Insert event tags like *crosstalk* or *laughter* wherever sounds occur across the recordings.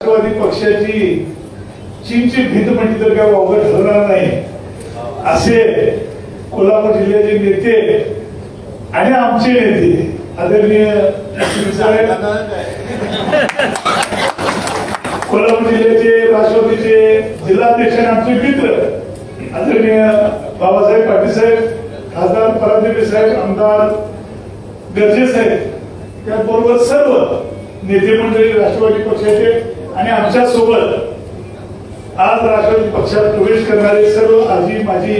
राष्ट्रवादी पक्षाची चीनची भीत म्हणजे तर काय वावगं ठरणार नाही. असे कोल्हापूर जिल्ह्याचे नेते आणि आमचे नेते आदरणीय *laughs* कोल्हापूर जिल्ह्याचे राष्ट्रवादीचे जिल्हाध्यक्ष आणि आमचे मित्र आदरणीय बाबासाहेब पाटील साहेब खासदार परादेवी साहेब आमदार गरजे साहेब त्याचबरोबर सर्व नेते मंडळी राष्ट्रवादी पक्षाचे आणि आमच्यासोबत आज राष्ट्रवादी पक्षात प्रवेश करणारे सर्व आजी माजी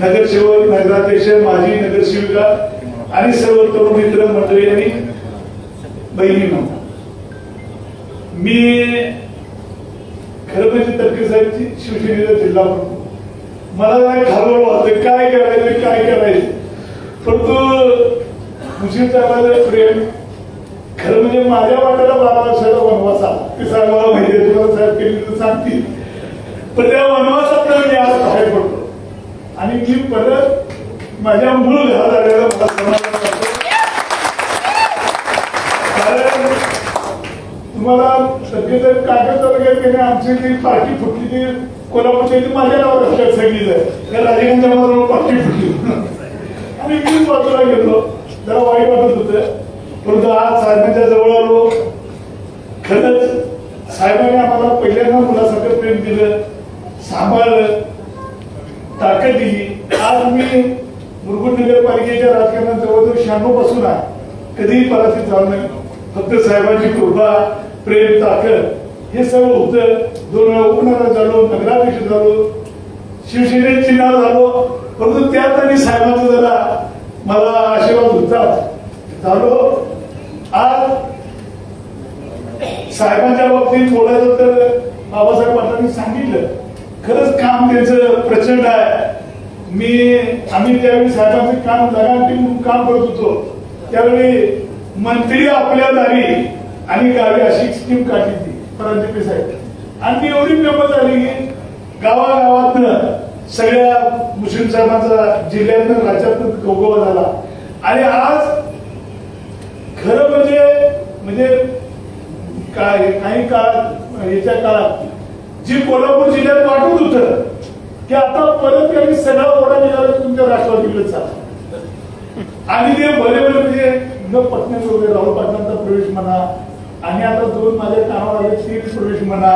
नगरसेवक नगराध्यक्ष माजी नगरसेविका आणि सर्व तरुण मित्र मंडळी आणि बहिणी मी खरं म्हणजे तडके साहेबची शिवसेनेचा जिल्हा मला काय खालवड वाटतं काय करायचं? काय करायचं? परंतु मुस्लिम साहेबांचं प्रेम खरं म्हणजे माझ्या वाट्याला बारा वर्षाचा वनवास. आला ते साहेबाला माहिती तुम्हाला साहेब केली तर सांगतील. पण त्या वनवासात मी आज बाहेर पडतो आणि मी परत माझ्या मूळ घरात आलेला मला समाधान कारण तुम्हाला सगळेजण कागद वगैरे केले आमची जी पार्टी फुटली ती कोल्हापूरची ती माझ्या नावावर लक्षात सगळी त्या राजीनामा मला पार्टी फुटली. आणि मी बाजूला गेलो. जरा वाईट वाटत होतं. परंतु आज साहेबांच्या जवळ आलो. खरंच साहेबांनी आम्हाला पहिल्यांदा मुलासारखं प्रेम दिलं सांभाळलं ताकद दिली. आज मी मुरगुड नगरपालिकेच्या राजकारणात जवळजवळ शहाण्णवपासून आहे. कधीही पराजित झालो नाही. फक्त साहेबांची कृपा प्रेम ताकद हे सर्व होतं. दोन वेळा उपनगरात झालो नगराध्यक्ष झालो शिवसेनेत चिन्हा झालो. परंतु त्यात आणि साहेबांचा जरा मला आशीर्वाद होता झालो. आज साहेबांच्या बाबतीत बोलायचं तर बाबासाहेब पाटलांनी सांगितलं. खरंच काम त्यांचं प्रचंड आहे. मी आम्ही त्यावेळी साहेबांचं काम लगाटी म्हणून काम करत होतो. त्यावेळी मंत्री आपल्या दारी आणि गावी अशी स्कीम काढली ती परांजपे साहेब. आणि ती एवढी फेमस झाली की गावागावातनं सगळ्या मुस्लिम साहेबांचा जिल्ह्यातनं राज्यातनं गौगवा झाला. आणि आज खरं म्हणजे म्हणजे काय काही काळात याच्या काळात जी कोल्हापूर जिल्ह्यात वाटत होतं की आता परत काही सगळा ओढा निघाला तुमच्या राष्ट्रवादीकडे चालला आणि ते बरे बरे म्हणजे न पत्नी वगैरे राहुल पाटलांचा प्रवेश म्हणा आणि आता दोन माझ्या कामावर आले तीन प्रवेश म्हणा.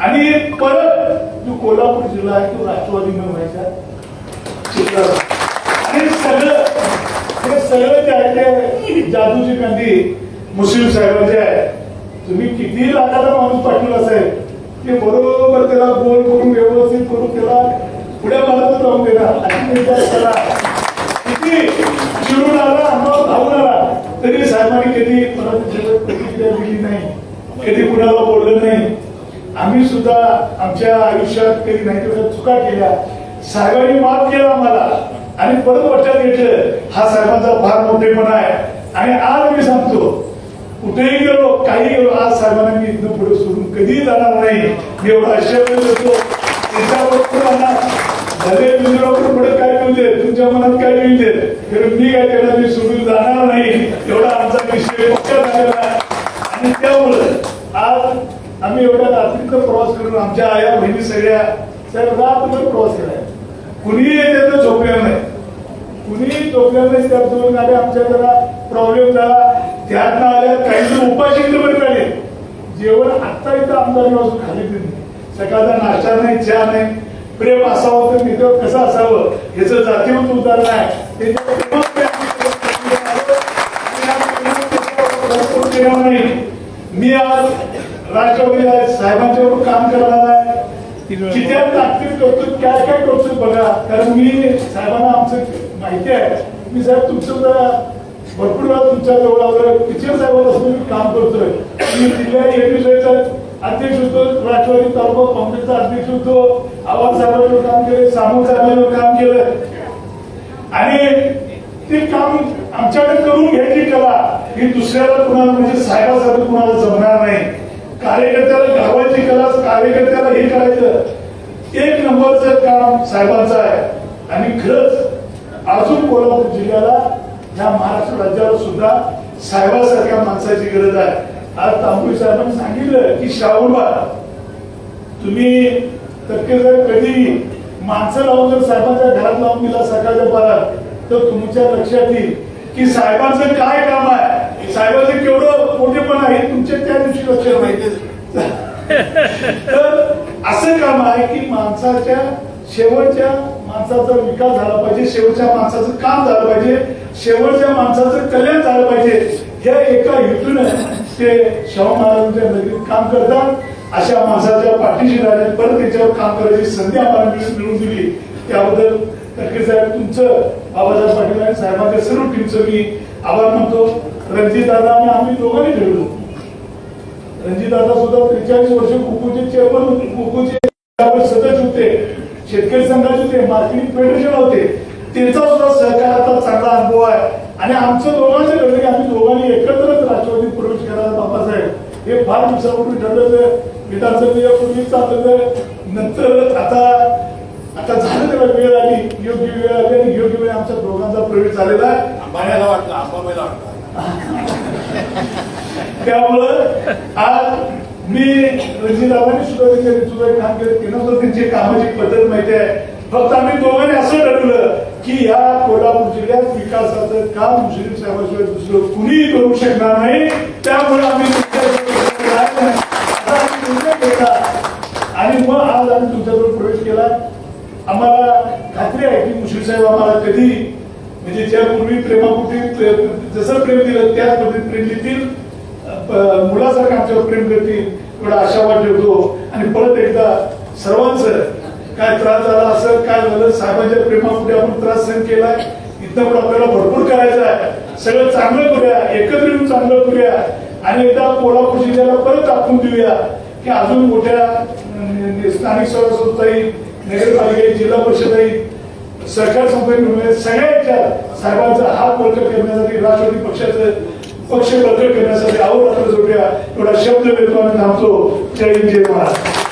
आणि परत जो कोल्हापूर जिल्हा आहे तो राष्ट्रवादी न व्हायचा. आणि सगळं हे सगळं जे आहे ते जादूची कंदी मुस्लिम साहेबांचे आहे. तुम्ही किती लाखाचा माणूस पाठवला असेल? ते बरोबर त्याला गोल करून व्यवस्थित करून त्याला पुढे भारतात राहून देणार किती चिरून आला अंगावर धावून आला. तरी साहेबांनी कधी परत प्रतिक्रिया दिली नाही. कधी कुणाला बोललं नाही. आम्ही सुद्धा आमच्या आयुष्यात कधी नाही चुका केल्या. साहेबांनी माफ केला आम्हाला. आणि परत वाटत घेतलं. हा साहेबांचा फार मोठेपणा आहे. आणि आज मी सांगतो कुठेही गेलो काही गेलो आज साहेबांना मी इथनं पुढे सोडून कधीही जाणार नाही. मी एवढा आश्चर्य देतो पुढे काय येऊ तुमच्या मनात काय येऊ तर मी काय त्याला मी सोडून जाणार नाही. एवढा आमचा विषय पक्का झालेला आहे. आणि त्यामुळं आज आम्ही एवढ्या रात्रीचा प्रवास करून आमच्या आया बहिणी सगळ्या साहेब रात्र प्रवास केलाय कुणीही त्याचं झोपल्या नाही. कुणी झोपलेलं धरून आले आमच्या जरा प्रॉब्लेम झाला. त्यातनं आल्या काही उपाशी बरे झाले. जेवण आत्ता इथं आमदारी वाजून खाली नाही सकाळचा नाश्ता नाही चहा नाही. प्रेम असावं तर मित्र कसं असावं? ह्याचं जातीभूत उदाहरण आहे. मी आज राष्ट्रवादी आहे साहेबांच्यावर काम करणार आहे. किती ताकदीत कौतुक काय काय कौतुक बघा कारण मी साहेबांना आमचं माहिती आहे. मी साहेब तुमचं जरा भरपूर वेळा तुमच्या जवळ आलं टीचर साहेबांपासून मी काम करतोय. मी जिल्हा एमपीचा अध्यक्ष होतो राष्ट्रवादी तालुका काँग्रेसचा अध्यक्ष होतो. आवाज साहेबांवर काम केलं सामंत साहेबांवर काम केलं आणि ते काम आमच्याकडे करून घ्यायची कला ही दुसऱ्याला कुणाला म्हणजे साहेबासाठी कुणाला जमणार नाही. कार्यकर्त्याला गावाची कला कार्यकर्त्याला हे करायचं. एक नंबरचं काम साहेबांचं आहे. आणि खरंच अजून कोल्हापूर जिल्ह्याला या महाराष्ट्र राज्याला सुद्धा साहेबासारख्या माणसाची गरज आहे. आज तांबुळी साहेबांनी सांगितलं की श्रावणबा तुम्ही टक्के जर कधी माणसं लावून जर साहेबांच्या घरात लावून दिला सकाळच्या पारात तर तुमच्या लक्षात येईल की साहेबांचं काय काम आहे? साहेबांचं केवढं मोठेपण आहे तुमच्या त्या दिवशी लक्षात माहिती *laughs* तर असं काम आहे की माणसाच्या शेवटच्या माणसाचा विकास झाला पाहिजे शेवटच्या माणसाचं काम झालं पाहिजे शेवटच्या माणसाचं कल्याण झालं पाहिजे. या एका हेतून ते शाहू महाराजांच्या नगरीत काम करतात. अशा माणसाच्या पाठीशी राहण्यात परत त्याच्यावर काम करायची संधी आम्हाला मिळून मिळून दिली. त्याबद्दल तडके साहेब तुमचं बाबासाहेब पाटील आणि साहेबांच्या सर्व टीमचं मी आभार मानतो. रणजित दादा आणि आम्ही दोघांनी ठेवलो रणजित दादा सुद्धा त्रेचाळीस वर्ष कुकूचे चेअरमन होते. कुकूचे सदस्य होते. शेतकरी संघाचे होते मार्केटिंग फेडरेशन होते. त्यांचा सुद्धा सहकार आता चांगला अनुभव आहे. आणि आमचं दोघांचं ठरलं की आम्ही दोघांनी एकत्रच राष्ट्रवादी प्रवेश करायला बाबासाहेब. हे फार दिवसापूर्वी ठरलेलं विधानसभेपूर्वी चाललेलं नंतर आता आता झालं त्याला वेळ आली योग्य वेळ आली आणि योग्य वेळ आमच्या दोघांचा प्रवेश झालेला आहे. अंबानीला वाटतं अंबाबाईला वाटतं. *laughs* त्यामुळं आज मी रणजितदादांनी सुद्धा त्यांनी सुद्धा काम केलं. त्यांना सुद्धा त्यांची कामाची पद्धत माहिती आहे फक्त आम्ही दोघांनी असं ठरवलं की या कोल्हापूर जिल्ह्यात विकासाचं काम मुश्रीफ साहेबाशिवाय दुसरं कुणीही करू शकणार नाही. त्यामुळे आम्ही. आणि मग आज आम्ही केला आम्हाला खात्री आहे की मुश्रीफ साहेब आम्हाला कधी म्हणजे ज्यापूर्वी प्रेमापुटी जसं प्रेम दिलं त्याच पद्धतीत प्रेम देतील. मुलासारखं आमच्यावर प्रेम करतील. एवढा आशावाद ठेवतो आणि परत एकदा सर्वांचं काय त्रास झाला असं काय झालं साहेबांच्या प्रेमापुढे आपण त्रास सहन केला इथं पण आपल्याला भरपूर करायचं आहे. सगळं चांगलं करूया एकत्र येऊन चांगलं करूया. आणि एकदा कोल्हापूर जिल्ह्याला परत दाखवून देऊया की अजून मोठ्या स्थानिक स्वराज्य संस्थाही नगरपालिका जिल्हा परिषद सरकार संस्थेने सगळ्यांच्या साहेबांचा हात बळकट करण्यासाठी राष्ट्रवादी पक्षाचं पक्ष बळकट करण्यासाठी अहोरात्र जोड्या एवढा शब्द देतो आणि थांबतो. जय हिंद जय महाराज